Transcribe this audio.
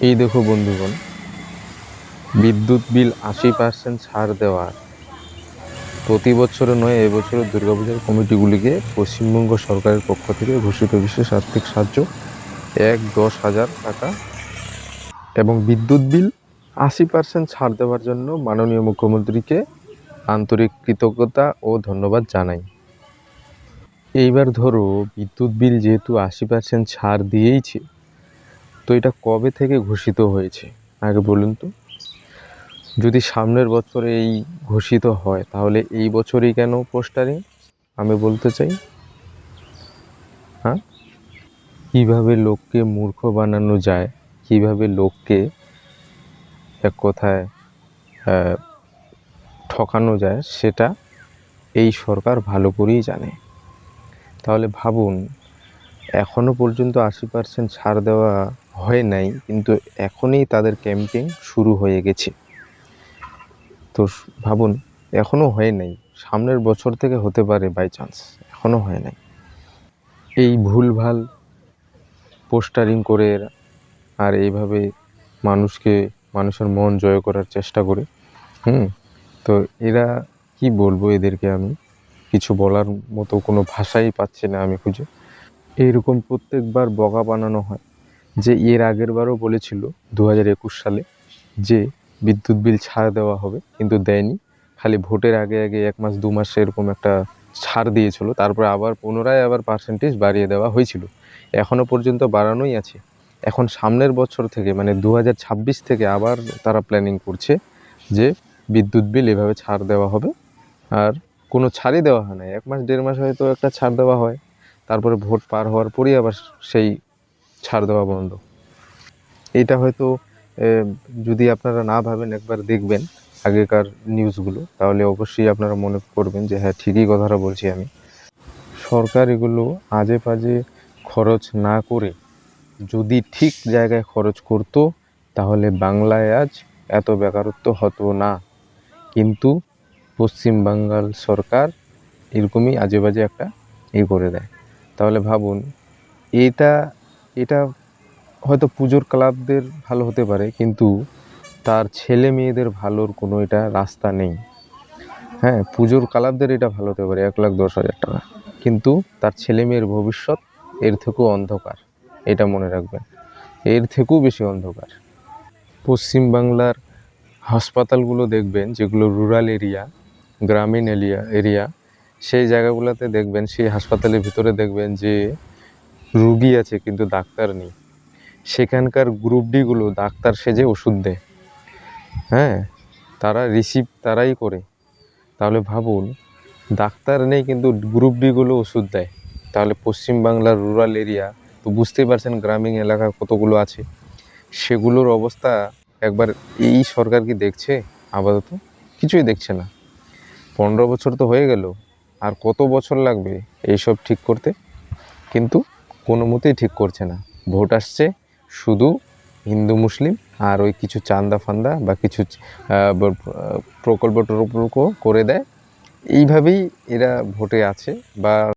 এই দেখো বন্ধুগণ, বিদ্যুৎ বিল আশি পার্সেন্ট ছাড় দেওয়ার প্রতি বছরে নয় এবছরের দুর্গাপূজার কমিটিগুলিকে পশ্চিমবঙ্গ সরকারের পক্ষ থেকে ঘোষিত বিশেষ আর্থিক সাহায্য এক দশ হাজার টাকা এবং বিদ্যুৎ বিল আশি পার্সেন্ট ছাড় দেওয়ার জন্য মাননীয় মুখ্যমন্ত্রীকে আন্তরিক কৃতজ্ঞতা ও ধন্যবাদ জানাই। এইবার ধরো, বিদ্যুৎ বিল যেহেতু আশি পার্সেন্ট ছাড় দিয়েইছে তো এটা কবে থেকে ঘোষিত হয়েছে? আগে বলুন তো। যদি সামনের বছরে এই ঘোষিত হয়, তাহলে এই বছরই কেন পোস্টারিং? আমি বলতে চাই। হ্যাঁ? কীভাবে লোককে মূর্খ বানানো যায়? কীভাবে লোককে এক কথায় ঠকানো যায়, সেটা এই সরকার ভালো করেই জানে। তাহলে ভাবুন এখনও পর্যন্ত আশি পার্সেন্ট ছাড় দেওয়া হয় নাই, কিন্তু এখনই তাদের ক্যাম্পেইন শুরু হয়ে গেছে। তো ভাবুন, এখনও হয় নাই। সামনের বছর থেকে হতে পারে বাই চান্স এখনও হয় নাই। এই ভুলভাল পোস্টারিং করে আর এইভাবে মানুষকে, মানুষের মন জয় করার চেষ্টা করে, হুম? তো এরা কি বলব এদেরকে আমি? কিছু বলার মতো কোনো ভাষাই পাচ্ছি না আমি খুঁজে। এইরকম প্রত্যেকবার বগা বানানো হয়। যে এর আগের বারও বলেছিল দু হাজার একুশ সালে যে বিদ্যুৎ বিল ছাড় দেওয়া হবে, কিন্তু দেয়নি। খালি ভোটের আগে আগে এক মাস, দু মাস এরকম একটা ছাড় দিয়েছিল। তারপরে আবার পুনরায় আবার পার্সেন্টেজ বাড়িয়ে দেওয়া হয়েছিল। এখনও পর্যন্ত বাড়ানোই আছে। এখন সামনের বছর থেকে মানে দু হাজার ছাব্বিশ থেকে আবার তারা প্ল্যানিং করছে যে বিদ্যুৎ বিল এভাবে ছাড় দেওয়া হবে। আর কোনো ছাড়ই দেওয়া হয় না। এক মাস, দেড় মাস হয়তো একটা ছাড় দেওয়া হয়। তারপরে ভোট পার হওয়ার পরই আবার সেই ছাড় দেওয়া বন্ধ। এটা হয়তো যদি আপনারা না ভাবেন, একবার দেখবেন আগেকার নিউজগুলো, তাহলে অবশ্যই আপনারা মনে করবেন যে হ্যাঁ ঠিকই কথাটা বলছি আমি। সরকার এগুলো আজে বাজে খরচ না করে যদি ঠিক জায়গায় খরচ করতো, তাহলে বাংলায় আজ এত বেকারত্ব হতো না। কিন্তু পশ্চিম বাঙ্গাল সরকার এরকমই আজে বাজে একটা ই করে দেয়। তাহলে ভাবুন, এটা এটা হয়তো পুজোর ক্লাবদের ভালো হতে পারে, কিন্তু তার ছেলে মেয়েদের ভালোর কোনো এটা রাস্তা নেই। হ্যাঁ পুজোর ক্লাবদের এটা ভালো হতে পারে, এক লাখ দশ হাজার টাকা। কিন্তু তার ছেলে মেয়ের ভবিষ্যৎ এর থেকেও অন্ধকার, এটা মনে রাখবেন। এর থেকেও বেশি অন্ধকার। পশ্চিমবাংলার হাসপাতালগুলো দেখবেন, যেগুলো রুরাল এরিয়া গ্রামীণ এরিয়া এরিয়া সেই জায়গাগুলোতে দেখবেন, সেই হাসপাতালের ভিতরে দেখবেন যে রুগী আছে কিন্তু ডাক্তার নেই। সেখানকার গ্রুপ ডিগুলো ডাক্তার সেজে ওষুধ দেয়। হ্যাঁ তারা রিসিভ তারাই করে। তাহলে ভাবুন, ডাক্তার নেই কিন্তু গ্রুপ ডিগুলো ওষুধ দেয়। তাহলে পশ্চিমবাংলার রুরাল এরিয়া তো বুঝতেই পারছেন গ্রামীণ এলাকা কতগুলো আছে। সেগুলোর অবস্থা একবার এই সরকার কি দেখছে? আপাতত কিছুই দেখছে না। পনেরো বছর তো হয়ে গেল, আর কত বছর লাগবে এইসব ঠিক করতে? কিন্তু কোনো মতেই ঠিক করছে না। ভোট আসছে, শুধু হিন্দু, মুসলিম আর ওই কিছু চান্দা ফান্দা বা কিছু প্রকল্প টকল্প করে দেয়। এইভাবেই এরা ভোটে আছে বা